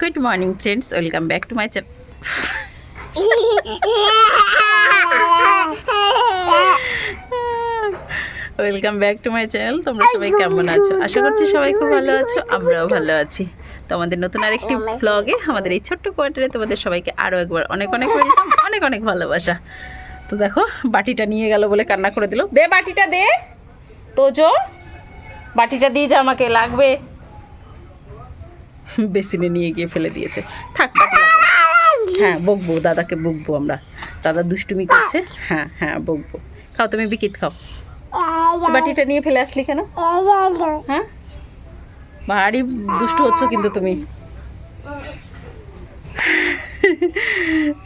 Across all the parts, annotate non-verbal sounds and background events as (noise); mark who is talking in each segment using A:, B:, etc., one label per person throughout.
A: Good morning friends welcome back to my channel welcome back to my channel তোমরা সবাই কেমন আছো? আশা করছি সবাই খুব ভালো আছো আমরাও ভালো আছি। তো আমাদের নতুন আরেকটি ব্লগে আমাদের এই ছোট্ট কোয়ার্টারে তোমাদের সবাইকে আরও একবার অনেক অনেক ওয়েলকাম অনেক অনেক ভালোবাসা। তো দেখো বাটিটা নিয়ে গেল বলে কান্না করে দিল। দে বাটিটা দে। তোজো বাটিটা দিয়ে যা আমাকে লাগবে। বেসিনে নিয়ে গিয়ে ফেলে দিয়েছে। থাক। হ্যাঁ বকবো, দাদাকে বকবো আমরা। দাদা দুষ্টুমি করছে। হ্যাঁ হ্যাঁ বকবো। খাও, তুমি বিকিত খাও। বাটিটা নিয়ে ফেলে আসলি কেন? হ্যাঁ? ভারী দুষ্টু হচ্ছ কিন্তু তুমি।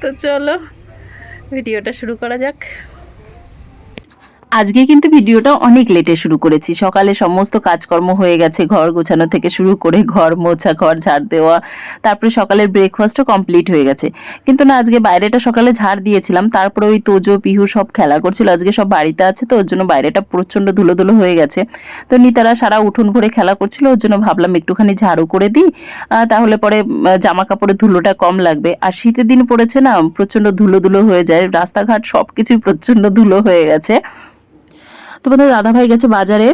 A: তো চলো, ভিডিওটা শুরু করা যাক। আজকে কিন্তু ভিডিওটা অনেক লেটে শুরু করেছি। সকালে সমস্ত কাজকর্ম হয়ে গেছে, ঘর গোছানো থেকে শুরু করে ঘর মোছা, ঘর ঝাড় দেওয়া, তারপরে সকালের ব্রেকফাস্টও কমপ্লিট হয়ে গেছে। কিন্তু না, আজকে বাইরেটা সকালে ঝাড় দিয়েছিলাম, তারপরে ওই তোজো, পিহু সব খেলা করছিল, আজকে সব বাড়িতে আছে তো, ওর জন্য বাইরেটা প্রচণ্ড ধুলো ধুলো হয়ে গেছে। তো নিতারা সারা উঠোন ভরে খেলা করছিল, ওর জন্য ভাবলাম একটুখানি ঝাড়ু করে দিই তাহলে পরে জামা কাপড়ের ধুলোটা কম লাগবে। আর শীতের দিন পড়েছে না, প্রচণ্ড ধুলো ধুলো হয়ে যায়, রাস্তাঘাট সব কিছুই প্রচণ্ড ধুলো হয়ে গেছে। তোমাদের দাদাভাই গেছে বাজারে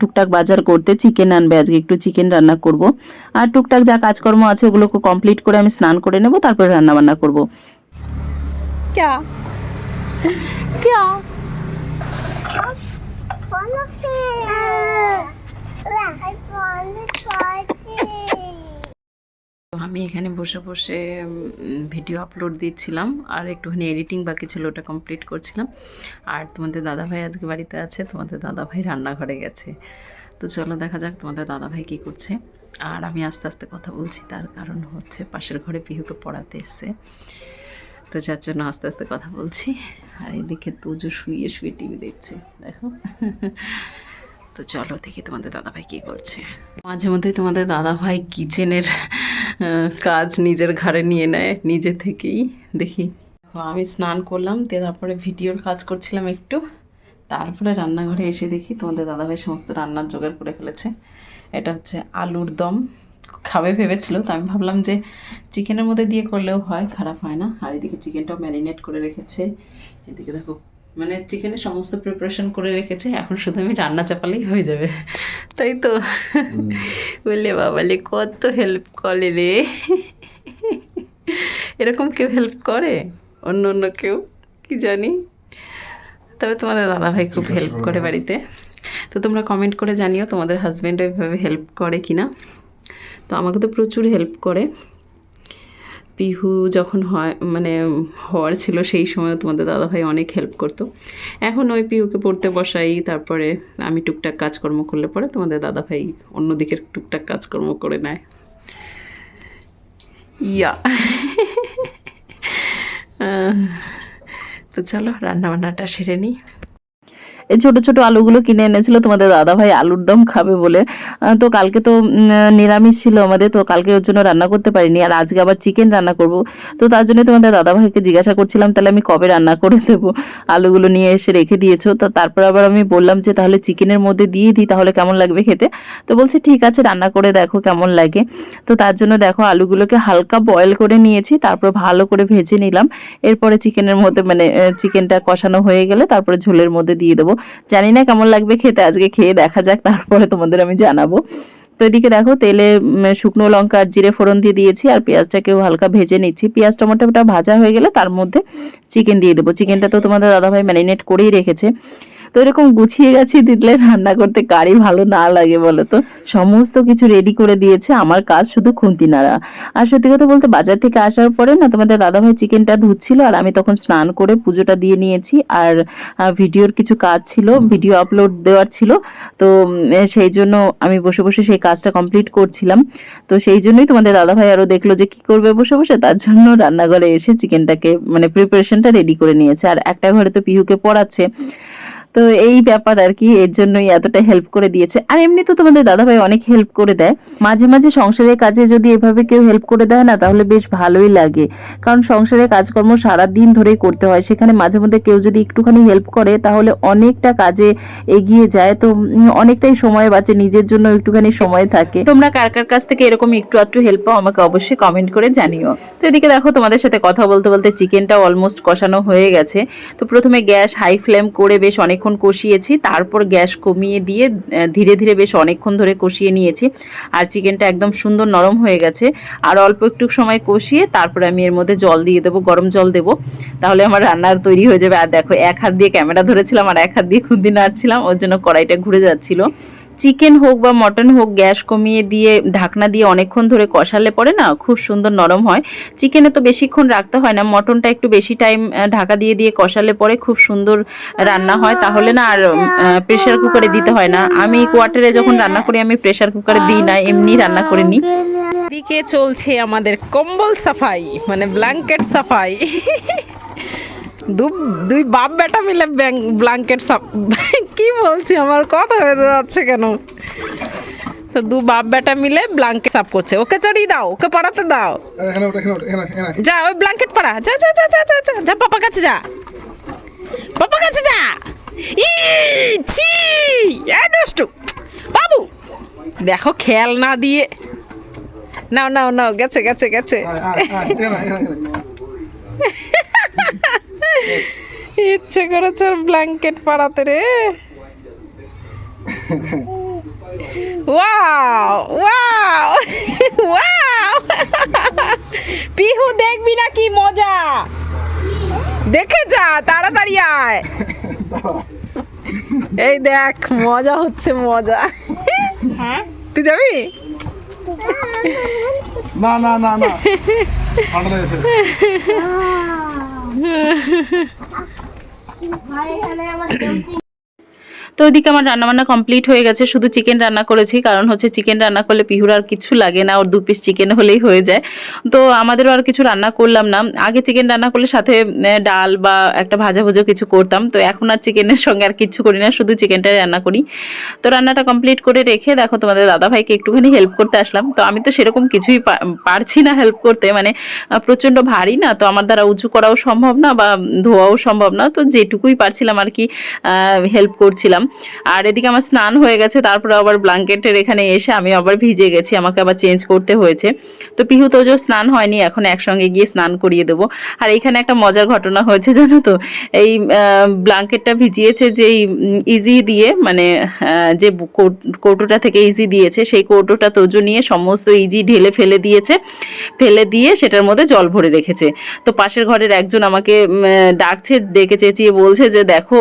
A: টুকটাক বাজার করতে চিকেন আনবে আজকে একটু চিকেন রান্না করব। আর টুকটাক যা কাজকর্ম আছে ওগুলোকে কমপ্লিট করে আমি স্নান করে নেব তারপরে রান্না বান্না করব। ক্যা? ক্যা? I want to তো আমি এখানে বসে বসে ভিডিও আপলোড দিচ্ছিলাম আর একটুখানি এডিটিং বাকি ছিল, ওটা কমপ্লিট করছিলাম। আর তোমাদের দাদাভাই আজকে বাড়িতে আছে, তোমাদের দাদাভাই রান্নাঘরে গেছে। তো চলো দেখা যাক তোমাদের দাদাভাই কী করছে। আর আমি আস্তে আস্তে কথা বলছি, তার কারণ হচ্ছে পাশের ঘরে পিহুকে পড়াতে এসছে। তো যার জন্য আস্তে আস্তে কথা বলছি। আর এদিকে তুজো শুয়ে শুয়ে টিভি দেখছে, দেখো। তো চলো দেখি তোমাদের দাদাভাই কী করছে। মাঝে মধ্যেই তোমাদের দাদাভাই কিচেনের কাজ নিজের ঘাড়ে নিয়ে নেয়, নিজে থেকেই দেখি। আমি স্নান করলাম, দিয়ে তারপরে ভিডিওর কাজ করছিলাম একটু। তারপরে রান্নাঘরে এসে দেখি তোমাদের দাদাভাই সমস্ত রান্নার জোগাড় করে ফেলেছে। এটা হচ্ছে আলুর দম। খাবে ভেবেছিল, তো আমি ভাবলাম যে চিকেনের মধ্যে দিয়ে করলেও হয়, খারাপ হয় না। আর এদিকে চিকেনটাও ম্যারিনেট করে রেখেছে। এদিকে দেখো মানে চিকেনের সমস্ত প্রিপারেশন করে রেখেছে এখন শুধু আমি রান্না চাপালেই হয়ে যাবে। তাই তো? বললে বাবালে কত হেল্প করে রে। এরকম কেউ হেল্প করে? অন্য অন্য কেউ? কি জানি? তবে তোমাদের দাদাভাই খুব হেল্প করে বাড়িতে। তো তোমরা কমেন্ট করে জানিও তোমাদের হাজব্যান্ড ওইভাবে হেল্প করে কি না তো আমাকে তো প্রচুর হেল্প করে। পিহু যখন হয় মানে হওয়ার ছিল সেই সময় তোমাদের দাদাভাই অনেক হেল্প করতো। এখন ওই পিহুকে পড়তে বসাই, তারপরে আমি টুকটাক কাজকর্ম করলে পরে তোমাদের দাদাভাই অন্য দিকের টুকটাক কাজকর্ম করে নেয়। ইয়া। তো চলো রান্না বান্নাটা সেরে নিই। এই ছোট ছোট আলুগুলো কিনে এনেছিল তোমাদের দাদা ভাই আলুর দম খাবে বলে। তো কালকে তো নিরামিষ ছিল আমাদের, তো কালকে ওর জন্য রান্না করতে পারিনি। আর আজকে আবার চিকেন রান্না করব। তো তার জন্য তোমাদের দাদা ভাইকে জিজ্ঞাসা করছিলাম, তাহলে আমি কবে রান্না করে দেবো? আলুগুলো নিয়ে এসে রেখে দিয়েছ। তো তারপর আবার আমি বললাম যে, তাহলে চিকেনের মধ্যে দিয়ে দিই, তাহলে কেমন লাগবে খেতে? তো বলছে, ঠিক আছে, রান্না করে দেখো কেমন লাগে। তো তার জন্য দেখো, আলুগুলোকে হালকা বয়েল করে নিয়েছি, তারপর ভালো করে ভেজে নিলাম। এরপরে চিকেনের মধ্যে মানে চিকেনটা কষানো হয়ে গেলে তারপরে ঝোলের মধ্যে দিয়ে দেবো। জানি না কেমন লাগবে খেতে, আজকে খেয়ে দেখা যাক, তারপরে তোমাদের আমি জানাব। তো এদিকে দেখো, তেলে শুকনো লঙ্কা আর জিরে ফোড়ন দিয়ে দিয়েছি, আর পেঁয়াজটাকেও হালকা ভেজে নিচ্ছি। পেঁয়াজ টমেটোটা ভাজা হয়ে গেলে তার মধ্যে চিকেন দিয়ে দেবো। চিকেনটা তো তোমাদের দাদাভাই ম্যারিনেট করেই রেখেছে। তো এরকম গুছিয়ে গেছি দিলে রান্না করতে কারই ভালো না লাগে বলো তো সমস্ত কিছু রেডি করে দিয়েছে আমার কাজ শুধু খুন্তি নাড়া আর সত্যি কথা বলতে বাজার থেকে আসার পরে না তোমাদের দাদাভাই চিকেনটা ধুচ্ছিল আর আমি তখন স্নান করে পুজোটা দিয়ে নিয়েছি আর ভিডিওর কিছু কাজ ছিল ভিডিও আপলোড দেওয়ার ছিল। তো সেই জন্য আমি বসে বসে সেই কাজটা কমপ্লিট করছিলাম। তো সেই জন্যই তোমাদের দাদাভাই আরও দেখল যে কি করবে বসে বসে তার জন্য রান্নাঘরে এসে চিকেনটাকে মানে প্রিপারেশনটা রেডি করে নিয়েছে। আর একটা ঘরে তো পিহুকে পড়াচ্ছে। তো এই ব্যাপার আর কি, এর জন্যই এতটা হেল্প করে দিয়েছে। আর এমনি তো তোমাদের দাদাভাই অনেক হেল্প করে দেয়। মাঝে মাঝে সংসারের কাজে যদি এভাবে কেউ হেল্প করে দেয় না, তাহলে বেশ ভালোই লাগে। কারণ সংসারের কাজকর্ম সারা দিন ধরেই করতে হয়। সেখানে মাঝে মধ্যে কেউ যদি একটুখানি হেল্প করে, তাহলে অনেকটা কাজে এগিয়ে যায়। তো অনেকটাই সময় বাঁচে, নিজের জন্য একটুখানি সময় থাকে। তোমরা কার কার কাছ থেকে এরকম একটু আধটু হেল্প পাও, আমাকে অবশ্যই কমেন্ট করে জানিও। তো এদিকে দেখো, তোমাদের সাথে কথা বলতে বলতে চিকেনটা অলমোস্ট কষানো হয়ে গেছে। তো প্রথমে গ্যাস হাই ফ্লেম করে বেশ অনেকক্ষণ কষিয়েছি, তারপর গ্যাস কমিয়ে দিয়ে ধীরে ধীরে বেশ অনেকক্ষণ ধরে কষিয়ে নিয়েছি। আর চিকেনটা একদম সুন্দর নরম হয়ে গেছে। আর অল্প একটু সময় কষিয়ে তারপরে আমি এর মধ্যে জল দিয়ে দেবো, গরম জল দেবো। তাহলে আমার রান্নার তৈরি হয়ে যাবে। আর দেখো, এক হাত দিয়ে ক্যামেরা ধরেছিলাম, আর এক হাত দিয়ে খুন্তি নাড়ছিলাম, ওর জন্য কড়াইটা ঘুরে যাচ্ছিল। চিকেন হোক বা মটন হোক, গ্যাস কমিয়ে দিয়ে, ঢাকনা দিয়ে অনেকক্ষণ ধরে কষালে পরে না খুব সুন্দর নরম হয়। চিকেনে তো বেশিক্ষণ রাখতে হয় না, মটনটা একটু বেশি টাইম ঢাকা দিয়ে দিয়ে কষালে পরে খুব সুন্দর রান্না হয়। তাহলে না আর প্রেশার কুকারে দিতে হয় না। আমি কোয়ার্টারে যখন রান্না করি, আমি প্রেশার কুকারে দিই না, এমনি রান্না করে নিই।
B: দিকে চলছে আমাদের কম্বল সাফাই মানে ব্ল্যাঙ্কেট সাফাই। (laughs) দুই বাপ বেটা মিলে ব্ল্যাঙ্কেট কি বলছি? আমার কথা হয়ে যাচ্ছে কেন? তো দু বাপ বেটা মিলে ব্ল্যাঙ্কেট সাফ করছে। ওকে চড়িয়ে দাও ওকে পড়াতে দাও। যা ওই ব্ল্যাঙ্কেট পরা। যা যা যা যা যা যা যা পাপা কাছে যা। পাপা কাছে যা। ই ছি এ দুষ্টু। বাবু দেখো খেয়াল না দিয়ে। নাও নাও নাও গেছে গেছে গেছে। ইচ্ছে করেছে ব্ল্যাঙ্কেট পাড়াতে রে। ওয়াও ওয়াও ওয়াও পিহু দেখবি না কি মজা? দেখে যা তাড়াতাড়ি আয়। এই দেখ মজা হচ্ছে মজা। তুই যাবি?
C: না না না না। ঠান্ডা লেগেছে। (laughs)
A: তো ওইদিকে আমার রান্নাবান্না কমপ্লিট হয়ে গেছে। শুধু চিকেন রান্না করেছি, কারণ হচ্ছে চিকেন রান্না করলে পিহুর আর কিছু লাগে না, ওর দু পিস চিকেন হলেই হয়ে যায়। তো আমাদেরও আর কিছু রান্না করলাম না। আগে চিকেন রান্না করলে সাথে ডাল বা একটা ভাজা ভুজো কিছু করতাম। তো এখন আর চিকেনের সঙ্গে আর কিছু করি না, শুধু চিকেনটাই রান্না করি। তো রান্নাটা কমপ্লিট করে রেখে, দেখো তোমাদের দাদা ভাইকে একটুখানি হেল্প করতে আসলাম। তো আমি তো সেরকম কিছুই পারছি না হেল্প করতে। মানে প্রচণ্ড ভারী না, তো আমার দ্বারা উঁচু করাও সম্ভব না বা ধোয়াও সম্ভব না। তো যেটুকুই পারছিলাম আর কি হেল্প করছিলাম। আর এদিকে আমার স্নান হয়ে গেছে, তারপরে আবার ব্ল্যাঙ্কেটের এখানে এসে আমি আবার ভিজে গেছি, আমাকে আবার চেঞ্জ করতে হয়েছে। তো পিহু তোজো স্নান হয়নি, এখন একসঙ্গে গিয়ে স্নান করিয়ে দেবো। আর এখানে একটা মজার ঘটনা হয়েছে, জানো তো? এই ব্ল্যাঙ্কেটটা ভিজিয়েছে যে ইজি দিয়ে মানে যে কৌটোটা থেকে ইজি দিয়েছে, সেই কৌটোটা তোজো নিয়ে সমস্ত ইজি ঢেলে ফেলে দিয়েছে। ফেলে দিয়ে সেটার মধ্যে জল ভরে রেখেছে। তো পাশের ঘরের একজন আমাকে ডাকছে, ডেকে চেঁচিয়ে বলছে যে, দেখো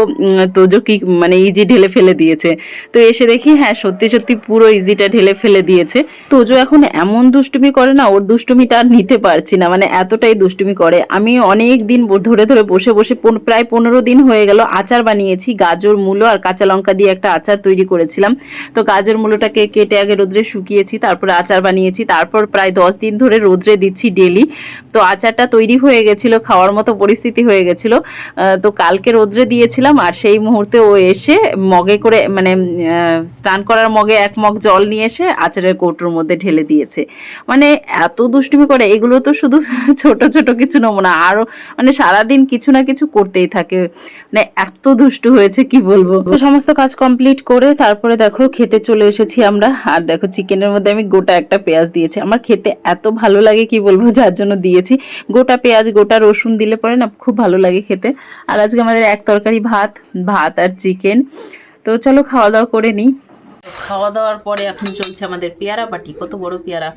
A: তোজো কি মানে ইজি ঢেলে ফেলে দিয়েছে। তো এসে দেখি হ্যাঁ সত্যি সত্যি পুরো ইজিটা ঢেলে ফেলে দিয়েছে। তোজো এখন এমন দুষ্টুমি করে না, ওর দুষ্টুমিটা আর নিতে পারছি না মানে এতটাই দুষ্টুমি করে। আমি অনেক দিন ধরে ধরে বসে বসে প্রায় পনেরো দিন হয়ে গেল আচার বানিয়েছি, গাজর, মূলো আর কাঁচা লঙ্কা দিয়ে একটা আচার তৈরি করেছিলাম। তো গাজর, মূলোটাকে কেটে আগে রোদ্রে শুকিয়েছি, তারপরে আচার বানিয়েছি, তারপর প্রায় দশ দিন ধরে রোদ্রে দিচ্ছি ডেলি। তো আচারটা তৈরি হয়ে গেছিল, খাওয়ার মতো পরিস্থিতি হয়ে গেছিল। তো কালকে রোদ্রে দিয়েছিলাম আর সেই মুহূর্তে ও এসে মগে করে মানে স্নান করার মগে এক মগ জল নিয়ে এসে আচারের কৌটোর মধ্যে ঢেলে দিয়েছে। মানে এত দুষ্টুমি করে, এগুলো তো শুধু (laughs) ছোট ছোট কিছু নমুনা, আরও মানে সারাদিন কিছু না কিছু করতেই থাকে। মানে এত দুষ্টু হয়েছে, কি বলব? সমস্ত কাজ কমপ্লিট করে তারপরে দেখো, খেতে চলে এসেছি আমরা। আর দেখো, চিকেনের মধ্যে আমি গোটা একটা পেঁয়াজ দিয়েছি। আমার খেতে এত ভালো লাগে, কি বলব, যার জন্য দিয়েছি। গোটা পেঁয়াজ, গোটা রসুন দিলে পরে না, খুব ভালো লাগে খেতে। আর আজকে আমাদের এক তরকারি ভাত ভাত আর চিকেন। তো চলো খাওয়া দাওয়া করে নিই। খাওয়া দাওয়ার পরে এখন চলছে আমাদের পেয়ারা পাটি কত বড় পেয়ারা।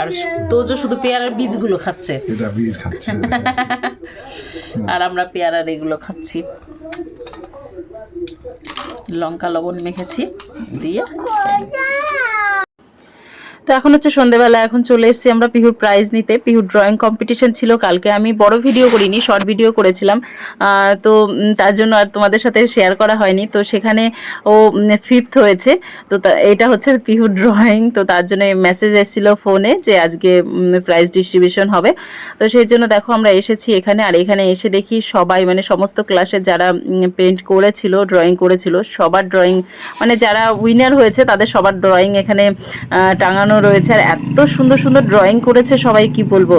A: আর তোজো শুধু পেয়ারার বীজগুলো খাচ্ছে।
C: এটা বীজ খাচ্ছে। (laughs)
A: আর আমরা পেয়ারার এগুলো খাচ্ছি। লঙ্কা লবণ মেখেছি দিয়ে তো এখন হচ্ছে সন্ধ্যেবেলা এখন চলে এসেছি আমরা পিহুর প্রাইজ নিতে। পিহুর ড্রয়িং কম্পিটিশন ছিল কালকে। আমি বড় ভিডিও করিনি শর্ট ভিডিও করেছিলাম। তো তার জন্য আর তোমাদের সাথে শেয়ার করা হয়নি। তো সেখানে ও ফিফথ হয়েছে। তো এটা হচ্ছে পিহুর ড্রয়িং তো তার জন্য মেসেজ এসেছিল ফোনে যে আজকে প্রাইজ ডিস্ট্রিবিউশন হবে। তো সেই জন্য দেখো আমরা এসেছি এখানে। আর এখানে এসে দেখি সবাই মানে সমস্ত ক্লাসের যারা পেন্ট করেছিল ড্রয়িং করেছিল সবার ড্রয়িং মানে যারা উইনার হয়েছে তাদের সবার ড্রয়িং এখানে আহ, টাঙানো রয়েছে আর এত সুন্দর সুন্দর ড্রয়িং করেছে সবাই কি বলব?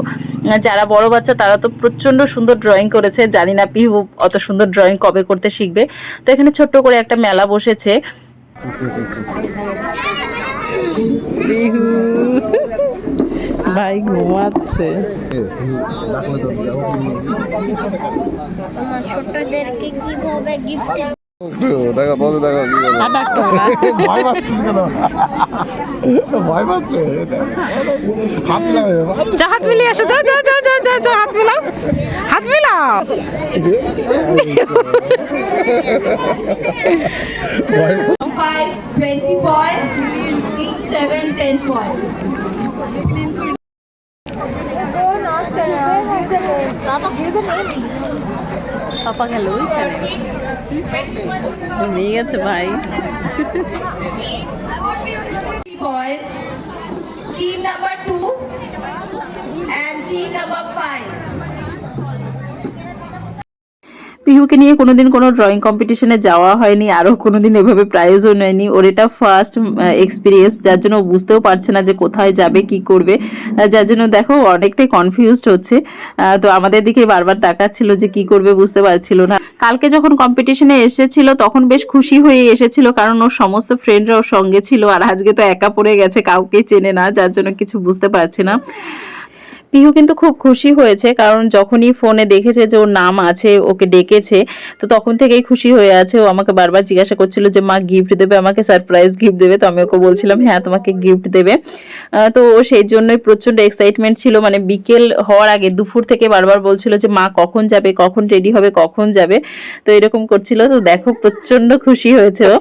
A: যারা বড় বাচ্চা তারা তো প্রচণ্ড সুন্দর ড্রয়িং করেছে। জানি না পিহু অত সুন্দর ড্রয়িং কবে করতে শিখবে। তো এখানে ছোট্ট করে একটা মেলা বসেছে।
B: ভাই ঘুমাচ্ছে।
D: ছোটদেরকে কীভাবে গিফট
C: দেখা বলো? দেখা। ভয় পাচ্ছিস কেন? ভয় পাচ্ছে? হাত
B: যা হাত মিলিয়ে আসো যাও যাও যাও যাও যাও যাও হাত মিলাও। হাত মিলাও।
E: Five, twenty points, each seven, ten points.
D: বাবা
A: পাপা গেল ওইখানে ঘুমিয়ে গেছে ভাই
E: Points. Team number two and team number five.
A: পিহুকে নিয়ে কোনোদিন কোনো ড্রয়িং কম্পিটিশনে যাওয়া হয়নি, আরও কোনোদিন এভাবে প্রাইজও নেয়নি। ওর এটা ফার্স্ট এক্সপিরিয়েন্স যার জন্য বুঝতেও পারছে না যে কোথায় যাবে, কি করবে। যার জন্য দেখো অনেকটাই কনফিউজড হচ্ছে। তো আমাদের দিকে বারবার তাকাচ্ছিল যে কি করবে বুঝতে পারছিল না। কালকে যখন কম্পিটিশনে এসেছিল, তখন বেশ খুশি হয়ে এসেছিল, কারণ ওর সমস্ত ফ্রেন্ডরা ওর সঙ্গে ছিল, আর আজকে তো একা পড়ে গেছে, কাউকে চেনে না, যার জন্য কিছু বুঝতে পারছে না। পিহু কিন্তু খুব খুশি হয়েছে, কারণ যখনই ফোনে দেখেছে যে ওর নাম আছে, ওকে ডেকেছে, তো তখন থেকেই খুশি হয়ে আছে। ও আমাকে বারবার জিজ্ঞাসা করছিল যে, মা গিফট দেবে আমাকে? সারপ্রাইজ গিফট দেবে? তো আমি ওকে বলছিলাম হ্যাঁ তোমাকে গিফট দেবে। তো ও সেই জন্যই প্রচণ্ড এক্সাইটমেন্ট ছিল। মানে বিকেল হওয়ার আগে দুপুর থেকে বারবার বলছিল যে, মা, কখন যাবে? কখন রেডি হবে? কখন যাবে? তো এরকম করছিল। তো দেখো, প্রচণ্ড খুশি হয়েছে ও।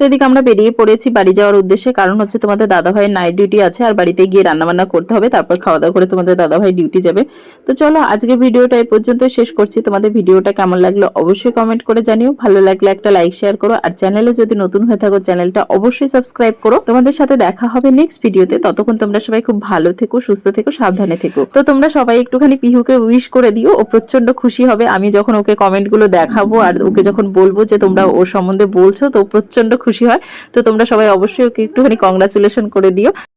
A: তো এদিকে আমরা বেরিয়ে পড়েছি বাড়ি যাওয়ার উদ্দেশ্যে। কারণ হচ্ছে তোমাদের দাদা ভাইয়ের নাইট ডিউটি আছে, আর বাড়িতে গিয়ে রান্নাবান্না করতে হবে, তারপর খাওয়া দাওয়া করে তোমাদের দাদা ভাই ডিউটি যাবে। তো চলো আজকে ভিডিওটা এই পর্যন্ত শেষ করছি। তোমাদের ভিডিওটা কেমন লাগল অবশ্যই কমেন্ট করে জানিও। ভালো লাগলে একটা লাইক শেয়ার করো। আর চ্যানেলে যদি নতুন হয়ে থাকো চ্যানেলটা অবশ্যই সাবস্ক্রাইব করো। তোমাদের সাথে দেখা হবে নেক্সট ভিডিওতে ততক্ষণ তোমরা সবাই খুব ভালো থেকো, সুস্থ থেকো, সাবধানে থেকো। তো তোমরা সবাই একটুখানি পিহুকে উইশ করে দিও। ও প্রচণ্ড খুশি হবে। আমি যখন ওকে কমেন্টগুলো দেখাবো, আর ওকে যখন বলব যে তোমরা ওর সম্বন্ধে বলছো, তো প্রচণ্ড খুশি হয়। তো তোমরা সবাই অবশ্যই ওকে একটুখানি কংগ্রাচুলেশন করে দিও।